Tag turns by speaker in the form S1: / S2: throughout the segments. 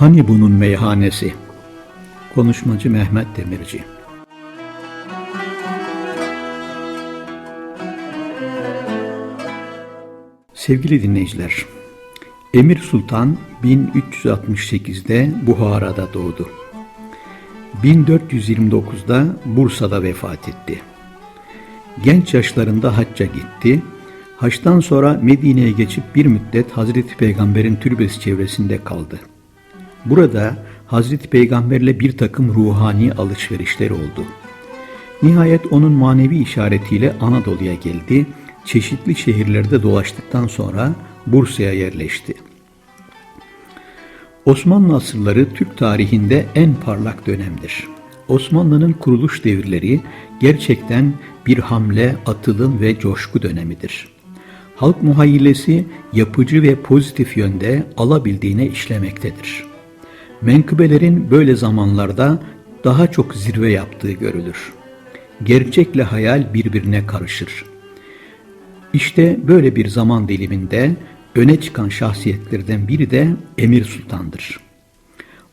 S1: Hani bunun meyhanesi? Konuşmacı Mehmet Demirci Sevgili dinleyiciler, Emir Sultan 1368'de Buhara'da doğdu. 1429'da Bursa'da vefat etti. Genç yaşlarında hacca gitti. Haçtan sonra Medine'ye geçip bir müddet Hazreti Peygamber'in türbesi çevresinde kaldı. Burada Hazreti Peygamberle bir takım ruhani alışverişleri oldu. Nihayet onun manevi işaretiyle Anadolu'ya geldi. Çeşitli şehirlerde dolaştıktan sonra Bursa'ya yerleşti. Osmanlı asırları Türk tarihinde en parlak dönemdir. Osmanlı'nın kuruluş devirleri gerçekten bir hamle, atılım ve coşku dönemidir. Halk muhayyilesi yapıcı ve pozitif yönde alabildiğine işlemektedir. Menkıbelerin böyle zamanlarda daha çok zirve yaptığı görülür. Gerçekle hayal birbirine karışır. İşte böyle bir zaman diliminde öne çıkan şahsiyetlerden biri de Emir Sultan'dır.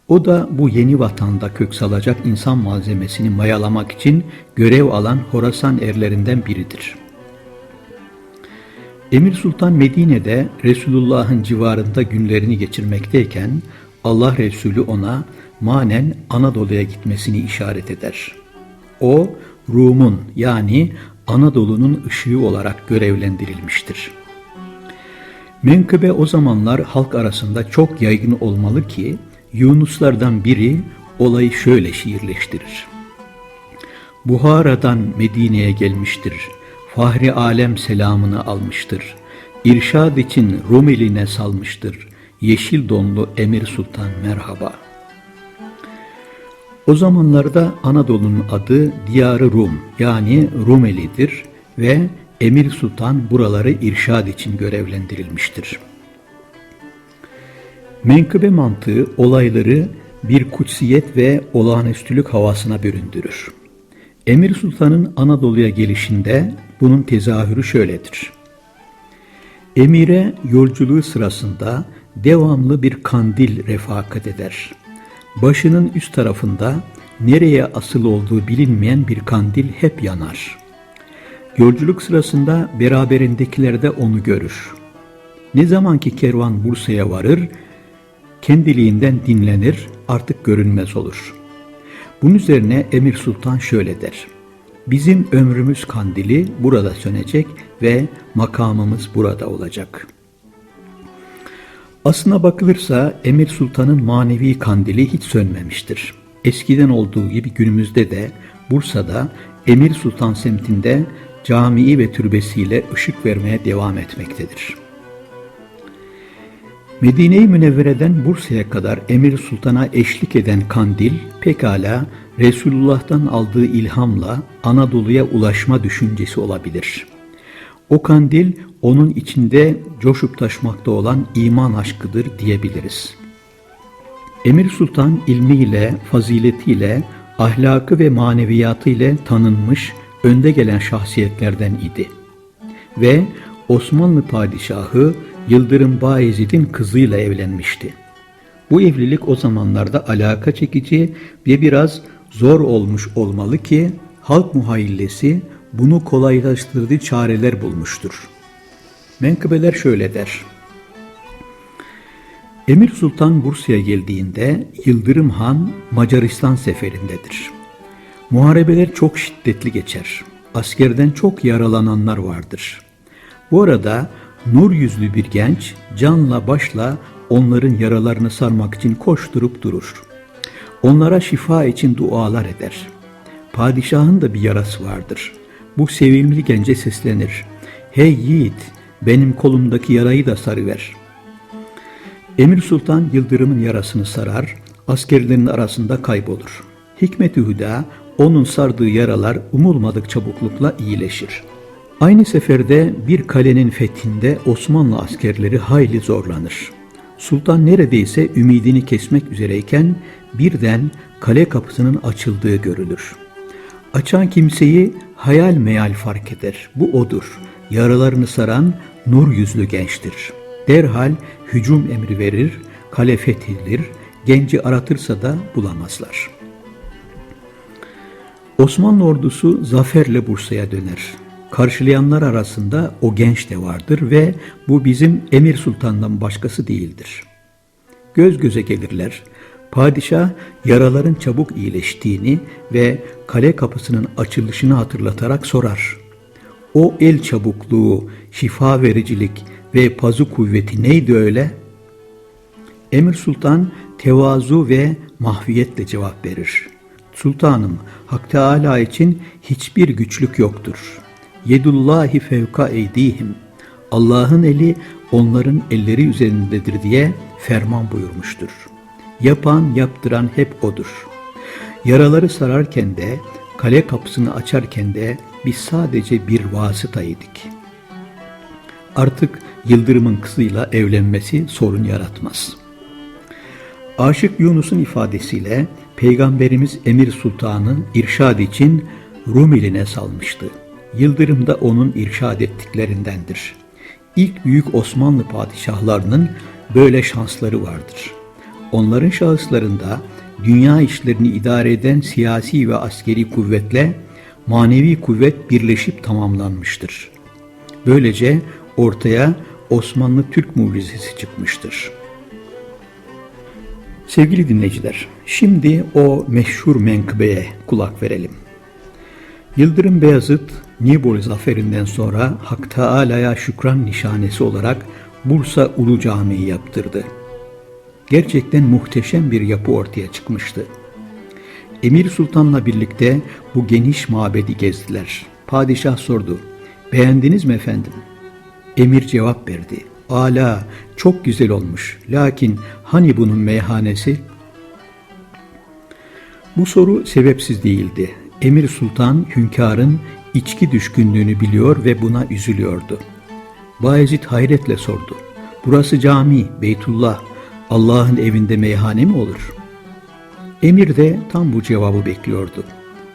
S1: O da bu yeni vatanda kök salacak insan malzemesini mayalamak için görev alan Horasan erlerinden biridir. Emir Sultan Medine'de Resulullah'ın civarında günlerini geçirmekteyken Allah Resulü ona manen Anadolu'ya gitmesini işaret eder. O Rum'un yani Anadolu'nun ışığı olarak görevlendirilmiştir. Menkıbe o zamanlar halk arasında çok yaygın olmalı ki Yunuslardan biri olayı şöyle şiirleştirir. Buhara'dan Medine'ye gelmiştir. Fahri alem selamını almıştır. İrşad için Rumeline salmıştır. Yeşil donlu Emir Sultan merhaba. O zamanlarda Anadolu'nun adı Diyarı Rum yani Rumeli'dir ve Emir Sultan buraları irşad için görevlendirilmiştir. Menkıbe mantığı olayları bir kutsiyet ve olağanüstülük havasına büründürür. Emir Sultan'ın Anadolu'ya gelişinde bunun tezahürü şöyledir. Emire yolculuğu sırasında devamlı bir kandil refakat eder. Başının üst tarafında nereye asıl olduğu bilinmeyen bir kandil hep yanar. Yolculuk sırasında beraberindekiler de onu görür. Ne zaman ki kervan Bursa'ya varır, kendiliğinden dinlenir, artık görünmez olur. Bunun üzerine Emir Sultan şöyle der. Bizim ömrümüz kandili burada sönecek ve makamımız burada olacak. Aslına bakılırsa Emir Sultan'ın manevi kandili hiç sönmemiştir. Eskiden olduğu gibi günümüzde de Bursa'da Emir Sultan semtinde camii ve türbesiyle ışık vermeye devam etmektedir. Medine-i Münevvere'den Bursa'ya kadar Emir Sultan'a eşlik eden kandil pekala Resulullah'tan aldığı ilhamla Anadolu'ya ulaşma düşüncesi olabilir. O kandil onun içinde coşup taşmakta olan iman aşkıdır diyebiliriz. Emir Sultan ilmiyle, faziletiyle, ahlakı ve maneviyatı ile tanınmış, önde gelen şahsiyetlerden idi. Ve Osmanlı padişahı Yıldırım Bayezid'in kızıyla evlenmişti. Bu evlilik o zamanlarda alaka çekici ve biraz zor olmuş olmalı ki halk muhayyillesi bunu kolaylaştırdığı çareler bulmuştur. Menkıbeler şöyle der. Emir Sultan Bursa'ya geldiğinde Yıldırım Han Macaristan seferindedir. Muharebeler çok şiddetli geçer. Askerden çok yaralananlar vardır. Bu arada nur yüzlü bir genç canla başla onların yaralarını sarmak için koşturup durur. Onlara şifa için dualar eder. Padişahın da bir yarası vardır. Bu sevimli gence seslenir. Hey yiğit, benim kolumdaki yarayı da sarıver. Emir Sultan Yıldırım'ın yarasını sarar, askerlerin arasında kaybolur. Hikmet-i Hüda, onun sardığı yaralar umulmadık çabuklukla iyileşir. Aynı seferde bir kalenin fethinde Osmanlı askerleri hayli zorlanır. Sultan neredeyse ümidini kesmek üzereyken birden kale kapısının açıldığı görülür. Açan kimseyi hayal meyal fark eder. Bu odur. Yaralarını saran nur yüzlü gençtir. Derhal hücum emri verir, kale fethedilir, genci aratırsa da bulamazlar. Osmanlı ordusu zaferle Bursa'ya döner. Karşılayanlar arasında o genç de vardır ve bu bizim Emir Sultan'dan başkası değildir. Göz göze gelirler. Padişah yaraların çabuk iyileştiğini ve kale kapısının açılışını hatırlatarak sorar. O el çabukluğu, şifa vericilik ve pazu kuvveti neydi öyle? Emir Sultan tevazu ve mahviyetle cevap verir. Sultanım, Hak Teala için hiçbir güçlük yoktur. Yedullahi fevka eydihim. Allah'ın eli onların elleri üzerindedir diye ferman buyurmuştur. Yapan, yaptıran hep O'dur. Yaraları sararken de, kale kapısını açarken de biz sadece bir vasıtaydık. Artık Yıldırım'ın kızıyla evlenmesi sorun yaratmaz. Aşık Yunus'un ifadesiyle Peygamberimiz Emir Sultan'ı irşad için Rumiline salmıştı. Yıldırım da onun irşad ettiklerindendir. İlk büyük Osmanlı padişahlarının böyle şansları vardır. Onların şahıslarında dünya işlerini idare eden siyasi ve askeri kuvvetle manevi kuvvet birleşip tamamlanmıştır. Böylece ortaya Osmanlı Türk mucizesi çıkmıştır. Sevgili dinleyiciler, şimdi o meşhur menkıbeye kulak verelim. Yıldırım Beyazıt, Nibolu zaferinden sonra Hak Teala'ya şükran nişanesi olarak Bursa Ulu Camii yaptırdı. Gerçekten muhteşem bir yapı ortaya çıkmıştı. Emir Sultan'la birlikte bu geniş mabedi gezdiler. Padişah sordu, beğendiniz mi efendim? Emir cevap verdi, ala, çok güzel olmuş. Lakin hani bunun meyhanesi? Bu soru sebepsiz değildi. Emir Sultan hünkârın içki düşkünlüğünü biliyor ve buna üzülüyordu. Bayezid hayretle sordu. Burası cami, Beytullah, Allah'ın evinde meyhane mi olur? Emir de tam bu cevabı bekliyordu.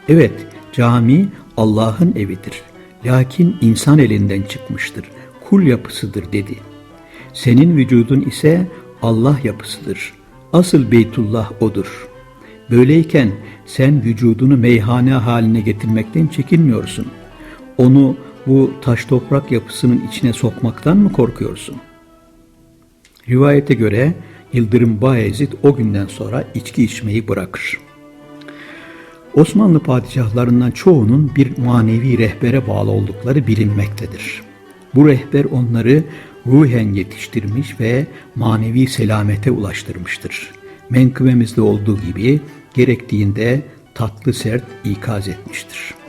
S1: Evet, cami Allah'ın evidir. Lakin insan elinden çıkmıştır. Kul yapısıdır dedi. Senin vücudun ise Allah yapısıdır. Asıl Beytullah odur. Böyleyken sen vücudunu meyhane haline getirmekten çekinmiyorsun. Onu bu taş toprak yapısının içine sokmaktan mı korkuyorsun? Rivayete göre Yıldırım Bayezid o günden sonra içki içmeyi bırakır. Osmanlı padişahlarından çoğunun bir manevi rehbere bağlı oldukları bilinmektedir. Bu rehber onları ruhen yetiştirmiş ve manevi selamete ulaştırmıştır. Menkıbemizde olduğu gibi gerektiğinde tatlı sert ikaz etmiştir.''